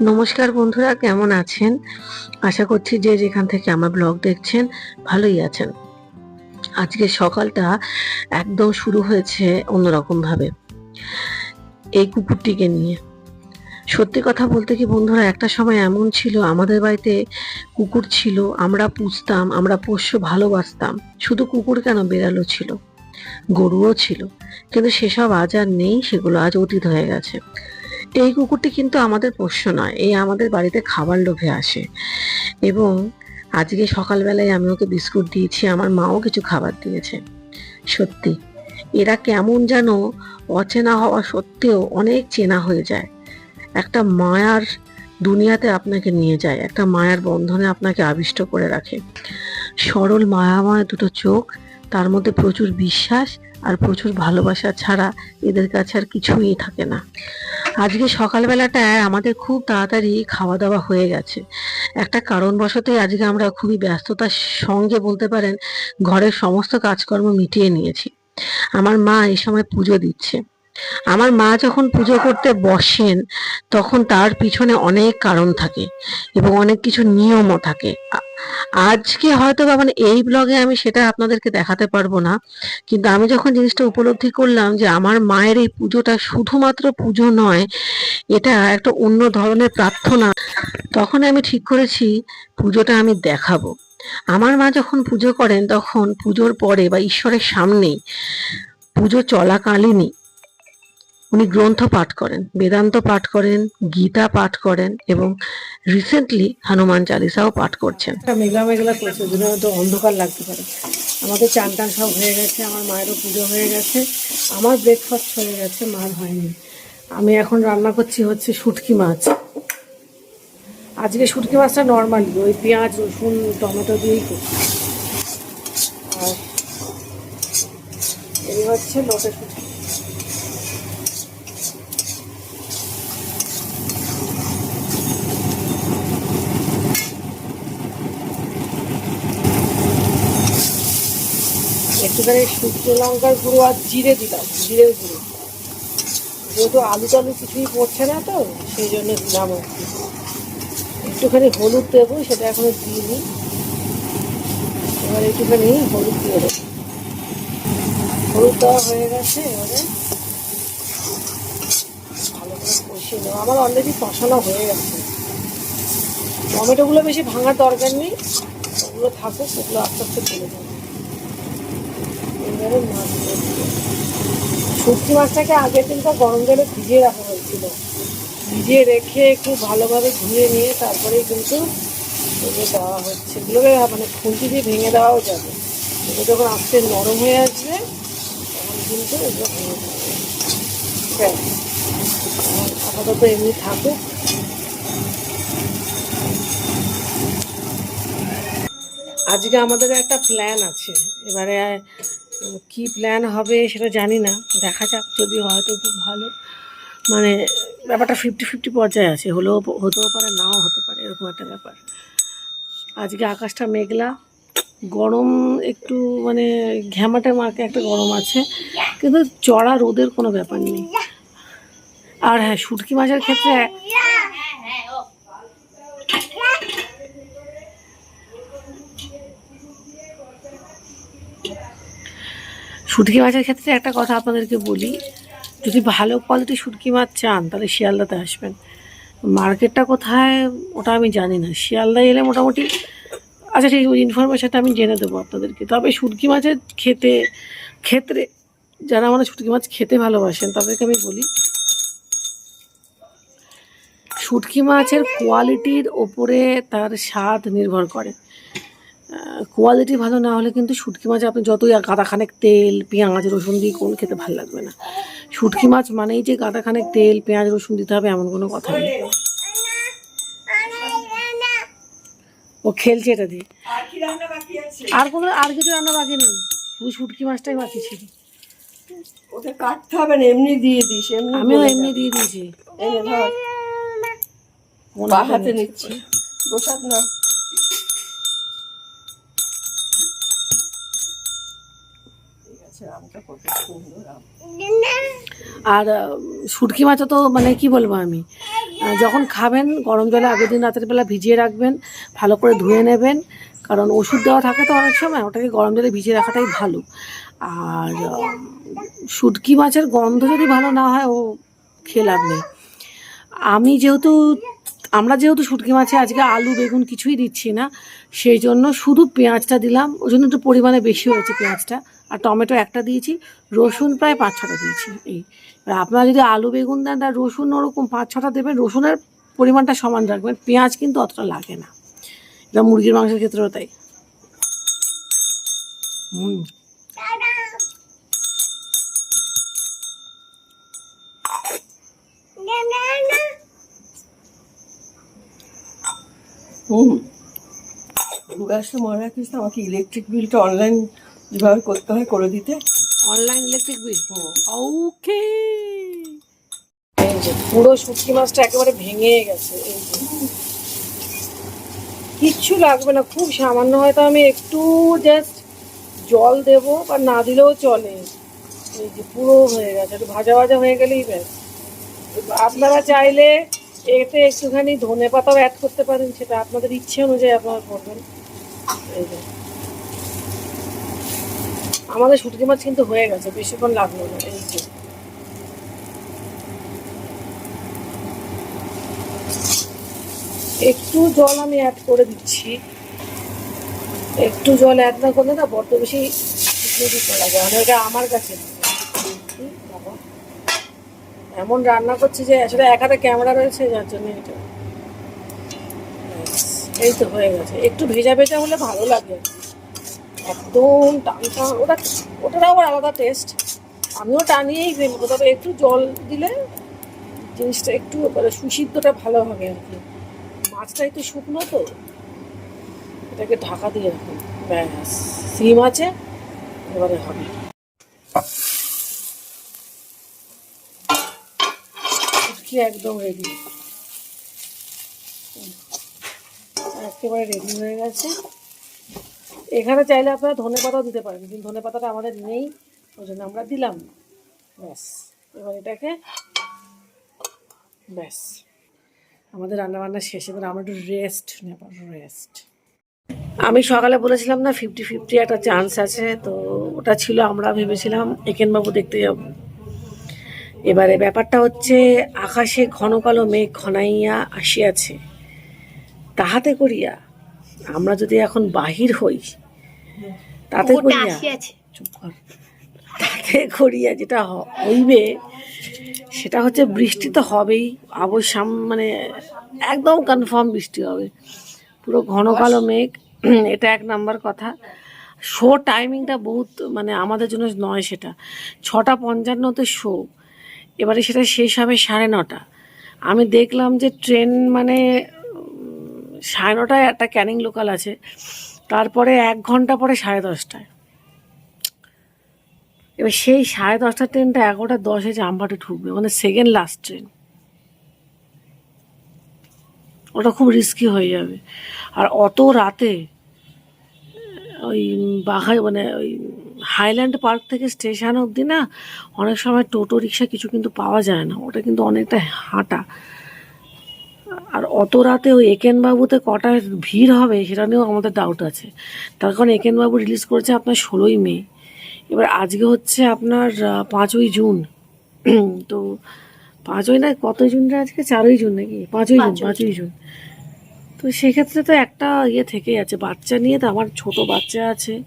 নমস্কার বন্ধুরা, কেমন আছেন? আশা করছি যে যেখান থেকে আমার ব্লগ দেখছেন, ভালোই আছেন। আজকে সকালটা একদম শুরু হয়েছে অন্যরকম ভাবে এই কুকুরটিকে নিয়ে। সত্যি কথা বলতে কি বন্ধুরা, একটা সময় এমন ছিল, আমাদের বাড়িতে কুকুর ছিল, আমরা পুষতাম, আমরা পোষ্য ভালোবাসতাম, শুধু কুকুর কেন বেড়ালো ছিল, গরুও ছিল, কিন্তু সেসব আজ আর নেই, সেগুলো আজ অতীত হয়ে গেছে। এই কুকুরটি কিন্তু আমাদের পোষ্য নয়, এই আমাদের বাড়িতে খাবার লোভে আসে। এবং আজকে সকালবেলায় আমি ওকে বিস্কুট দিয়েছি, আমার মাও কিছু খাবার দিয়েছে। সত্যি, এরা কেমন যেন অচেনা হওয়া সত্ত্বেও অনেক চেনা হয়ে যায়। একটা মায়ার দুনিয়াতে আপনাকে নিয়ে যায়, একটা মায়ার বন্ধনে আপনাকে আবিষ্ট করে রাখে। সরল, মায়াময় দুটো চোখ, তার মধ্যে প্রচুর বিশ্বাস আর প্রচুর ভালোবাসা ছাড়া এদের কাছে আর কিছুই থাকে না। আজকে সকালবেলাটা আমাদের খুব তাড়াতাড়ি খাওয়া দাওয়া হয়ে গেছে। একটা কারণবশতই আজকে আমরা খুবই ব্যস্ততার সঙ্গে বলতে পারেন, ঘরের সমস্ত কাজকর্ম মিটিয়ে নিয়েছি। আমার মা এই সময় পুজো দিচ্ছে। আমার মা যখন পুজো করতে বসেন, তখন তার পিছনে অনেক কারণ থাকে এবং অনেক কিছু নিয়মও থাকে। আজকে হয়তো বা মানে এই ব্লগে আমি সেটা আপনাদেরকে দেখাতে পারব না, কিন্তু আমি যখন জিনিসটা উপলব্ধি করলাম যে আমার মায়ের এই পুজোটা শুধুমাত্র পুজো নয়, এটা একটা অন্য ধরনের প্রার্থনা, তখন আমি ঠিক করেছি পুজোটা আমি দেখাবো। আমার মা যখন পুজো করেন, তখন পুজোর পরে বা ঈশ্বরের সামনেই পুজো চলাকালীনই উনি গ্রন্থ পাঠ করেন, বেদান্ত পাঠ করেন, গীতা পাঠ করেন এবং রিসেন্টলি হনুমান চালিসাও পাঠ করছেন। মেঘলা মেঘলা করছে জন্য হয়তো অন্ধকার লাগতে পারে। আমাদের চান টান সব হয়ে গেছে, আমার মায়েরও পুজো হয়ে গেছে, আমার ব্রেকফাস্ট হয়ে গেছে, মার হয়নি। আমি এখন রান্না করছি হচ্ছে শুটকি মাছ। আজকে শুটকি মাছটা নর্মালি ওই পেঁয়াজ, রসুন, টমেটো দিয়েই করছি। আর এই হচ্ছে লোটে শুটকি। একটুখানি শুকনো লঙ্কার গুঁড়ো আর জিরে দিলাম জিরের গুঁড়ো। যেহেতু আলু টালু কিছুই পড়ছে না তো, সেই জন্য দিলাম আর কি। একটুখানি হলুদ দেবো, সেটা এখনও দিইনি। এবার একটুখানি হলুদ দিয়ে দেবো। হলুদ দেওয়া হয়ে গেছে, এবারে ভালো করে কষিয়ে নেব। আমার অলরেডি কষানো হয়ে গেছে। টমেটোগুলো বেশি ভাঙার দরকার নেই, ওগুলো থাকুক, ওগুলো আস্তে আস্তে চলে যাবে মাছগুলো দিয়ে শুটকি মাছটাকে আগের দিনটা গরম জলে ভিজিয়ে রাখা হয়েছিল। ভিজিয়ে রেখে একটু ভালোভাবে ধুয়ে নিয়ে তারপরেই কিন্তু এগুলো দেওয়া হচ্ছে। এগুলোকে মানে খুন্তি দিয়ে ভেঙে দেওয়াও যাবে। এগুলো যখন আস্তে নরম হয়ে আসবে, তখন কিন্তু এগুলো ভেঙে। আপাতত এমনি থাকুক। আজকে আমাদের একটা প্ল্যান আছে। এবারে উম, কি প্ল্যান হবে সেটা জানি না। দেখা যাক যদি হয়তো খুব ভালো। মানে ব্যাপারটা ফিফটি ফিফটি পর্যায়ে আছে হলেও হতেও পারে নাও হতে পারে এরকম একটা ব্যাপার। আজকে আকাশটা মেঘলা গরম একটু মানে ঘ্যামাটে মার্কে একটা গরম আছে কিন্তু চড়া রোদের কোনো ব্যাপার নেই। আর হ্যাঁ শুটকি মাছের ক্ষেত্রে শুটকি মাছের ক্ষেত্রে একটা কথা আপনাদেরকে বলি, যদি ভালো কোয়ালিটির শুটকি মাছ চান, তাহলে শিয়ালদাতে আসবেন। মার্কেটটা কোথায় ওটা আমি জানি না। শিয়ালদা এলে মোটামুটি আচ্ছা ওই ইনফরমেশনটা আমি জেনে দেবো আপনাদেরকে। তবে শুটকি মাছের খেতে, ক্ষেত্রে, যারা মানে শুটকি মাছ খেতে ভালোবাসেন, তাদেরকে আমি বলি, শুটকি মাছের কোয়ালিটির ওপরে তার স্বাদ নির্ভর করে। কোয়ালিটি ভালো না হলে কিন্তু শুটকি মাছ আপনি যতই গাদাখানেক তেল পেঁয়াজ রসুন দিয়ে কোন খেতে ভালো লাগবে না। শুটকি মাছ মানেই যে গাদাখানেক তেল পেঁয়াজ রসুন দিতে হবে এমন কোনো কথা নেই। ও খেলছে এটা দিয়ে। আর কোনো আর কিছু রান্না বাকি নেই। শুধু শুটকি মাছটাই বাকি ছিল। কাটতে হবে না এমনি দিয়ে দিস এমনি আমিও এমনি দিয়ে দিয়েছি। হাতে নিচ্ছি। প্রসাদ না ঠিক আছে আমটা কত সুন্দর আম আর শুটকি মাছও তো মানে কি বলব আমি? যখন খাবেন, গরম জলে আগের দিন রাতের বেলা ভিজিয়ে রাখবেন, ভালো করে ধুয়ে নেবেন, কারণ ওষুধ দেওয়া থাকে তো অনেক সময়, ওটাকে গরম জলে ভিজিয়ে রাখাটাই ভালো। আর শুটকি মাছের গন্ধ যদি ভালো না হয়, ও খেয়ে লাভ নেই। আমি যেহেতু, আমরা যেহেতু শুটকি মাছে আজকে আলু, বেগুন কিছুই দিচ্ছি না, সেই জন্য শুধু পেঁয়াজটা দিলাম ওই জন্য একটু পরিমাণে বেশি হয়েছে পেঁয়াজটা। আর টমেটো একটা দিয়েছি, রসুন প্রায় পাঁচ ছটা দিয়েছি, এই। এবার আপনারা যদি আলু বেগুন দেন আর রসুন ওরকম পাঁচ ছটা দেবেন রসুনের পরিমাণটা সমান রাখবেন পেঁয়াজ কিন্তু অতটা লাগে না। এটা মুরগির মাংসের ক্ষেত্রেও তাই। হুম। হুম। মনে রাখিস আমাকে ইলেকট্রিক বিলটা অনলাইন যেভাবে করতে হয় করে দিতে। Online electric bill. ওকে পুরো শুটকি মাছটা একেবারে ভেঙে গেছে কিচ্ছু লাগবে না, খুব সামান্য হয়তো আমি একটু জাস্ট জল দেব, বা না দিলেও চলে। এই যে পুরো হয়ে গেছে, একটু ভাজা ভাজা হয়ে গেলেই ব্যাস। আপনারা চাইলে এতে একটুখানি ধনে পাতাও অ্যাড করতে পারেন, সেটা আপনাদের ইচ্ছে অনুযায়ী আপনারা করবেন। আমাদের শুটকি মাছ কিন্তু হয়ে গেছে, বেশিক্ষণ লাগল না, এই যে। একটু জল আমি অ্যাড করে দিচ্ছি। একটু জল অ্যাড না করলে না বড্ড বেশি মানে ওটা আমার কাছে এমন রান্না করছি যে আসলে এক হাতে ক্যামেরা রয়েছে, যার জন্য এটা। এই তো হয়ে গেছে। একটু ভেজা ভেজা হলে ভালো লাগে। একদম টান টান, ওটা, ওটার আবার আলাদা টেস্ট আমিও টানিয়েই ফেলব তবে একটু জল দিলে জিনিসটা একটু মানে সুসিদ্ধটা ভালো হবে আর কি। মাছটা একটু শুকনো তো? এটাকে ঢাকা দিয়ে রাখুন। ব্যাস, সিম আছে, এবারে হবে। শুটকি একদম রেডি একেবারে রেডি হয়ে গেছে। এখানে চাইলে আপনারা ধনে পাতাও দিতে পারেন, কিন্তু ধনে পাতাটা আমাদের নেই, ওই জন্য আমরা দিলাম। ব্যাস, এবার এটাকে ব্যাস। আমাদের রান্নাবান্না শেষ এবার আমরা একটু রেস্ট নেব রেস্ট আমি সকালে বলেছিলাম না ফিফটি ফিফটি একটা চান্স আছে তো ওটা ছিল আমরা ভেবেছিলাম একেনবাবু দেখতে যাব। এবারে ব্যাপারটা হচ্ছে আকাশে ঘন কালো মেঘ ঘনাইয়া আসিয়াছে। তাহাতে করিয়া আমরা যদি এখন বাহির হই তাতে করিয়া চুপ কর। তাতে করিয়া যেটা হ- হইবে সেটা হচ্ছে বৃষ্টি তো হবেই। অবশ্য মানে একদম কনফার্ম বৃষ্টি হবে। পুরো ঘন কালো মেঘ, এটা এক নাম্বার কথা। শো টাইমিংটা বহুত মানে আমাদের জন্য নয় সেটা। ছটা পঞ্চান্নতে শো এবারে সেটা শেষ হবে সাড়ে নটা। আমি দেখলাম যে ট্রেন মানে সাড়ে নটায় একটা ক্যানিং লোকাল আছে। তারপরে এক ঘণ্টা পরে সাড়ে দশটায়। এবার সেই সাড়ে দশটার ট্রেনটা এগারোটা দশে জামবাটে ঢুকবে মানে সেকেন্ড লাস্ট ট্রেন ওটা খুব রিস্কি হয়ে যাবে। আর অত রাতে, ওই বাঘাই মানে ওই হাইল্যান্ড পার্ক থেকে স্টেশন অবধি না, অনেক সময় টোটো রিক্সা কিছু কিন্তু পাওয়া যায় না। ওটা কিন্তু অনেকটা হাঁটা। আর অত রাতে ওই একেনবাবুতে কটা ভিড় হবে, সেটা নিয়েও আমাদের ডাউট আছে। তার কারণ একেনবাবু রিলিজ করেছে আপনার ষোলোই মে। এবার আজকে হচ্ছে আপনার পাঁচই জুন। তো পাঁচই না কত জুন রে আজকে? চারই জুন নাকি? পাঁচই জুন পাঁচই জুন। তো সেক্ষেত্রে তো একটা ইয়ে থেকেই আছে বাচ্চা নিয়ে তো আমার ছোট বাচ্চা আছে।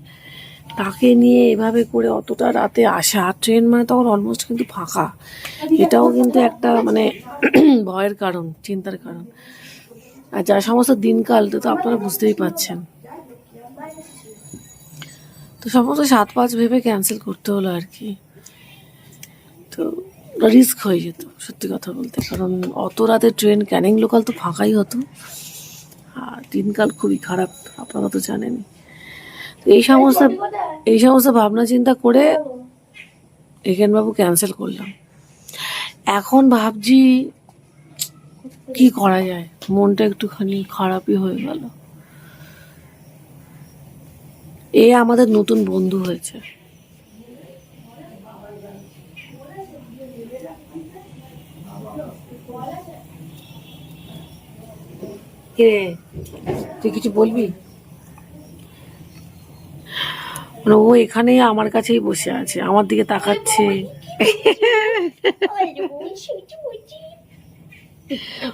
তাকে নিয়ে এভাবে করে অতটা রাতে আসা ট্রেন মানে তখন অলমোস্ট কিন্তু ফাঁকা। এটাও কিন্তু একটা মানে ভয়ের কারণ চিন্তার কারণ। আর যা সমস্ত দিনকাল তো তো আপনারা বুঝতেই পাচ্ছেন তো সমস্ত সাত পাঁচ ভেবে ক্যান্সেল করতে হলো আর কি। তো রিস্ক হয়ে যেত, সত্যি কথা বলতে। কারণ অত রাতে ট্রেন ক্যানিং লোকাল তো ফাঁকাই হতো। আর দিনকাল খুবই খারাপ, আপনারা তো জানেনই। তো এই সমস্ত এই সমস্ত ভাবনা চিন্তা করে একেনবাবু ক্যান্সেল করলাম। এখন ভাবছি কি করা যায়? মনটা একটুখানি খারাপই হয়ে গেল। এ আমাদের নতুন বন্ধু হয়েছে। তুই কিছু বলবি? মানে ও এখানেই আমার কাছেই বসে আছে, আমার দিকে তাকাচ্ছে।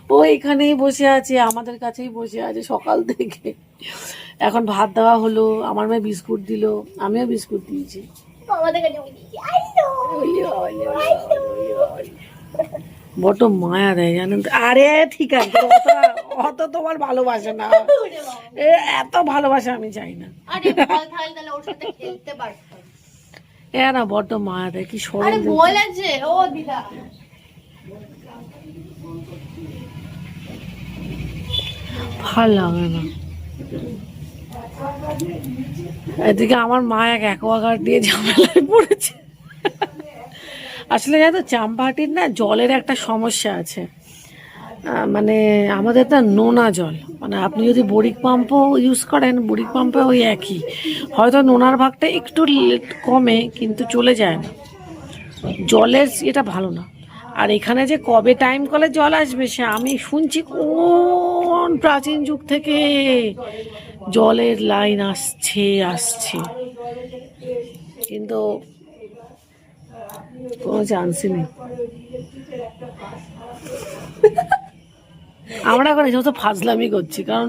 ও এখানেই বসে আছে আমাদের কাছেই বসে আছে সকাল থেকে। এখন ভাত দেওয়া হলো আমার মেয়ে বিস্কুট দিল আমিও বিস্কুট দিয়েছি. বড্ড মায়া দেয় জানেন তো? আরে ঠিক আছে অত তোমার ভালোবাসে না। এ, এত ভালোবাসা আমি চাই না। এ না বড্ড মায়া দেয় কি আরে সরল বল আছে ও দিদা। ভালো লাগে না। এদিকে আমার মা এক অ্যাকোয়াগার্ড দিয়ে ঝামেলায় পড়েছে। আসলে জানো চাম্পাহাটির না জলের একটা সমস্যা আছে। মানে আমাদের না নোনা জল। মানে আপনি যদি বরিক পাম্পও ইউজ করেন বরিক পাম্পে ওই একই। হয়তো নোনার ভাগটা একটু কমে, কিন্তু চলে যায় না। জলের এটা ভালো না। আর এখানে যে কবে টাইম কলে জল আসবে সে আমি শুনছি কোন প্রাচীন যুগ থেকে জলের লাইন আসছে আসছে। কিন্তু কোনো চান্সই নেই। আমরা এখন এই সমস্ত ফাজলামি করছি কারণ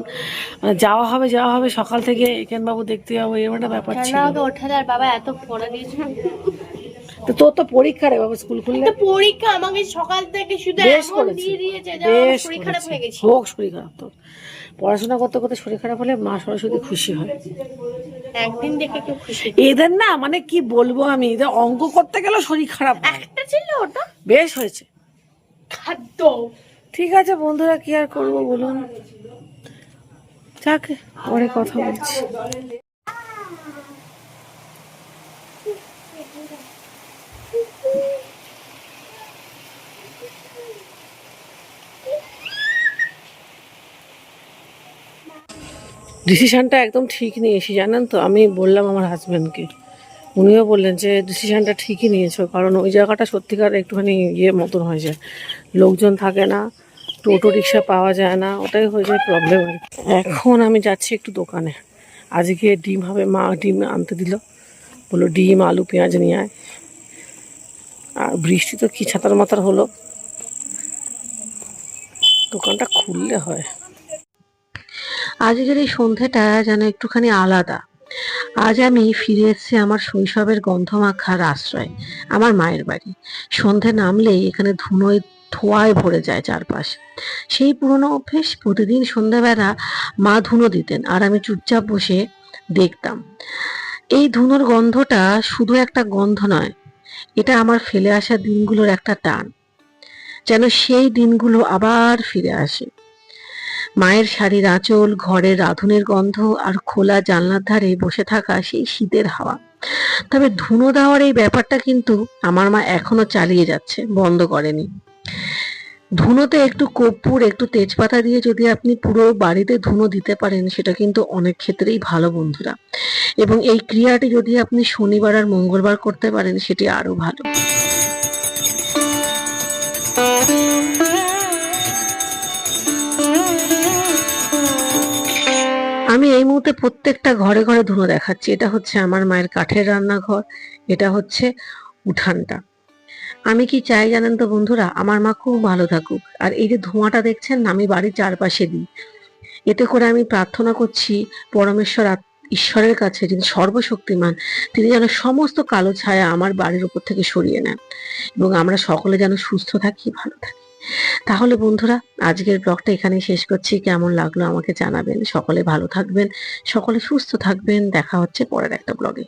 মানে যাওয়া হবে যাওয়া হবে সকাল থেকে একেন বাবু দেখতে যাব এরকম একটা ব্যাপার ছিল। আমাকে ওঠালে আর বাবা এত পড়া দিয়েছে তোর তো পরীক্ষা রে বাবু স্কুল খুললে। তো পরীক্ষা আমাকে সকাল থেকে শুধু বেশ করেছে। বেশ হোক শরীর খারাপ পড়াশোনা করতে করতে শরীর খারাপ হলে মা সরস্বতী খুশি হয়। একদিন দেখে কেউ খুশি এদের না মানে কি বলব আমি এদের অঙ্ক করতে গেলে শরীর খারাপ একটা ছিল ওটা? বেশ হয়েছে। খাদ্য। ঠিক আছে বন্ধুরা কি আর করব বলুন? যাক পরে কথা বলছি। ডিসিশনটা একদম ঠিক নিয়েছি, জানেন তো? আমি বললাম আমার হাজব্যান্ডকে উনিও বললেন যে ডিসিশানটা ঠিকই নিয়েছো, কারণ ওই জায়গাটা সত্যিকার একটুখানি ইয়ে মতন হয়ে যায়। লোকজন থাকে না, টোটো রিক্সা পাওয়া যায় না, ওটাই হয়ে যায় প্রবলেম আর এখন আমি যাচ্ছি একটু দোকানে। আজকে ডিম হবে, মা ডিম আনতে দিল। বলল, ডিম, আলু, পেঁয়াজ নিয়ে আয়। আর বৃষ্টি তো কি ছাতার মাতার হলো। দোকানটা খুললে হয়। আজকের এই সন্ধ্যাটা যেন একটুখানি আলাদা। আজ আমি ফিরে এসেছি আমার শৈশবের গন্ধমাখার আশ্রয়, আমার মায়ের বাড়ি। সন্ধে নামলেই এখানে ধুনোয়, ধোঁয়ায় ভরে যায় চারপাশ। সেই পুরনো অভ্যেস প্রতিদিন সন্ধ্যাবেলা মা ধুনো দিতেন আর আমি চুপচাপ বসে দেখতাম। এই ধুনোর গন্ধটা শুধু একটা গন্ধ নয়, এটা আমার ফেলে আসা দিনগুলোর একটা টান। যেন সেই দিনগুলো আবার ফিরে আসে। মায়ের শাড়ির আঁচল, ঘরের রাঁধুনের গন্ধ আর খোলা জানলার ধারে বসে থাকা সেই শীতের হাওয়া। তবে ধুনো দেওয়ার এই ব্যাপারটা কিন্তু আমার মা এখনও চালিয়ে যাচ্ছে, বন্ধ করেনি। ধুনোতে একটু কর্পূর, একটু তেজপাতা দিয়ে যদি আপনি পুরো বাড়িতে ধুনো দিতে পারেন, সেটা কিন্তু অনেক ক্ষেত্রেই ভালো, বন্ধুরা। এবং এই ক্রিয়াটি যদি আপনি শনিবার আর মঙ্গলবার করতে পারেন, সেটি আরও ভালো। প্রত্যেকটা ঘরে ঘরে ধুনো দেখাচ্ছি। এটা হচ্ছে আমার মায়ের কাঠের রান্নাঘর, এটা হচ্ছে উঠানটা। আমি কি চাই জানেন তো বন্ধুরা? আমার মা খুব ভালো থাকুক। আর এই যে ধোঁয়াটা দেখছেন আমি বাড়ির চারপাশে দিই। এতে করে আমি প্রার্থনা করছি পরমেশ্বর ঈশ্বরের কাছে, যিনি সর্বশক্তিমান, তিনি যেন সমস্ত কালো ছায়া আমার বাড়ির উপর থেকে সরিয়ে নেন এবং আমরা সকলে যেন সুস্থ থাকি, ভালো থাকি। তাহলে বন্ধুরা, আজকের ব্লগটা এখানেই শেষ করছি। কেমন লাগল আমাকে জানাবেন। সকলে ভালো থাকবেন, সকলে সুস্থ থাকবেন। দেখা হচ্ছে পরের একটা ব্লগে।